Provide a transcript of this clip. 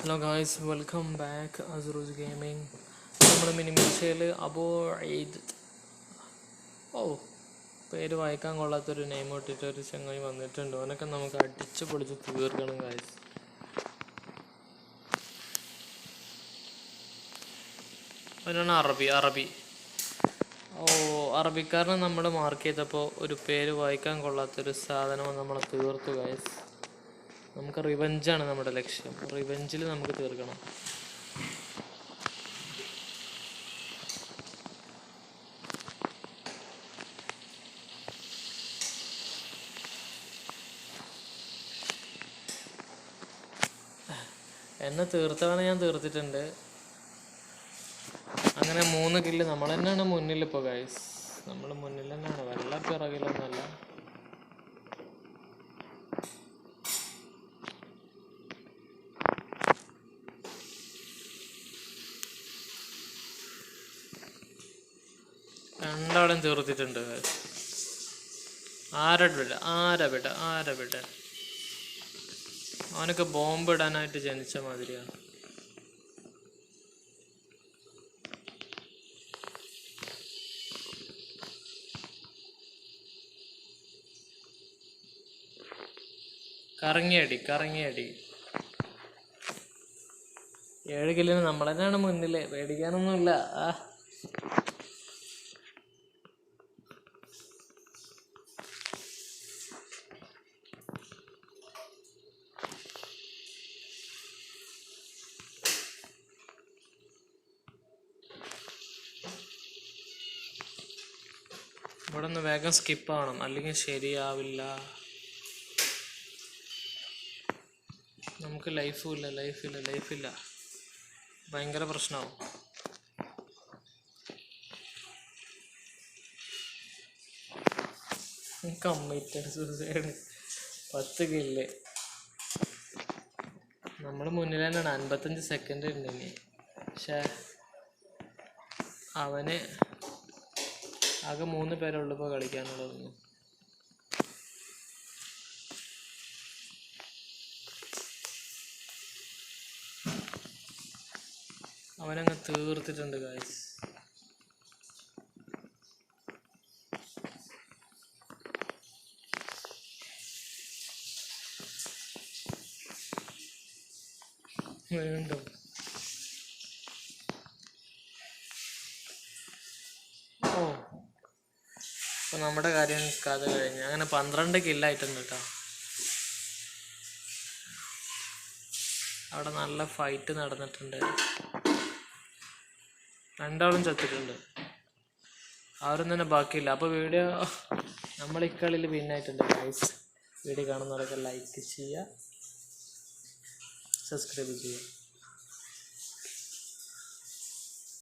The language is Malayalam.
Hello guys welcome back Asuroos gaming നമ്മൾ മിനിമിഷയിൽ അബോ ഈദ്. ഓ പേര് വായിക്കാൻ കൊള്ളാത്തൊരു നെയിം ഇട്ടിട്ട് ഒരു ചങ്ങായി വന്നിട്ടുണ്ട്. അവനൊക്കെ നമുക്ക് അടിച്ച് പൊളിച്ച് തീർക്കണം ഗായ്സ് അവനാണ് അറബി അറബി. ഓ അറബിക്കാരനെ നമ്മൾ മാർക്ക് ചെയ്തപ്പോൾ ഒരു പേര് വായിക്കാൻ കൊള്ളാത്തൊരു സാധനം നമ്മൾ തീർത്തു ഗായ്സ് നമുക്ക് റിവഞ്ചാണ് നമ്മുടെ ലക്ഷ്യം. റിവഞ്ചിൽ നമുക്ക് തീർക്കണം. എന്നെ തീർത്തവണ ഞാൻ തീർത്തിട്ടുണ്ട്. അങ്ങനെ മൂന്ന് കില്ല് നമ്മൾ തന്നെയാണ് മുന്നിൽ ഇപ്പോൾ ഗൈസ് നമ്മൾ മുന്നിൽ തന്നെയാണ്. വല്ല പിറകിലൊന്നുമല്ല. രണ്ടാളും തീർത്തിട്ടുണ്ട് ആരവിടെ ആരവിടെ ആരവിടെ ആരാ വിട ആരാ അവനൊക്കെ ബോംബ് ഇടാനായിട്ട് ജനിച്ച മാതിരിയാണ് കറങ്ങിയടി കറങ്ങിയടി. ഏഴ് കില്ലിന് നമ്മൾ തന്നെയാണ് പേടിക്കാനൊന്നുമില്ല. ആ ഇവിടെ നിന്ന് വേഗം സ്കിപ്പ് ആവണം. അല്ലെങ്കിൽ ശരിയാവില്ല. നമുക്ക് ലൈഫും ഇല്ല ലൈഫില്ല ലൈഫില്ല ഭയങ്കര പ്രശ്നമാവും കമ്മിറ്റഡ് സൂസൈഡ് പത്ത് കില്ല് നമ്മൾ മുന്നിൽ തന്നെയാണ്. അൻപത്തഞ്ച് സെക്കൻഡ് ഉണ്ട് ഇനി. പക്ഷേ അവന് ആകെ മൂന്ന് പേരുള്ളൂ ഇപ്പോൾ കളിക്കാനുള്ളതൊന്നും. അവനങ്ങ് തീർത്തിട്ടുണ്ട് ഗായ്സ് വീണ്ടും. ഓ. അപ്പൊ നമ്മുടെ കാര്യം കഥ കഴിഞ്ഞു. അങ്ങനെ പന്ത്രണ്ട് കില്ലായിട്ടുണ്ട് കേട്ടോ അവിടെ നല്ല ഫൈറ്റ് നടന്നിട്ടുണ്ട്. രണ്ടാളും ചത്തിട്ടുണ്ട്. ആരും തന്നെ ബാക്കിയില്ല. അപ്പോൾ വീഡിയോ നമ്മൾ ഇക്കളിൽ വിന്നായിട്ടുണ്ട് ഗൈസ് വീഡിയോ കാണുന്നവരൊക്കെ ലൈക്ക് ചെയ്യുക സബ്സ്ക്രൈബ് ചെയ്യുക.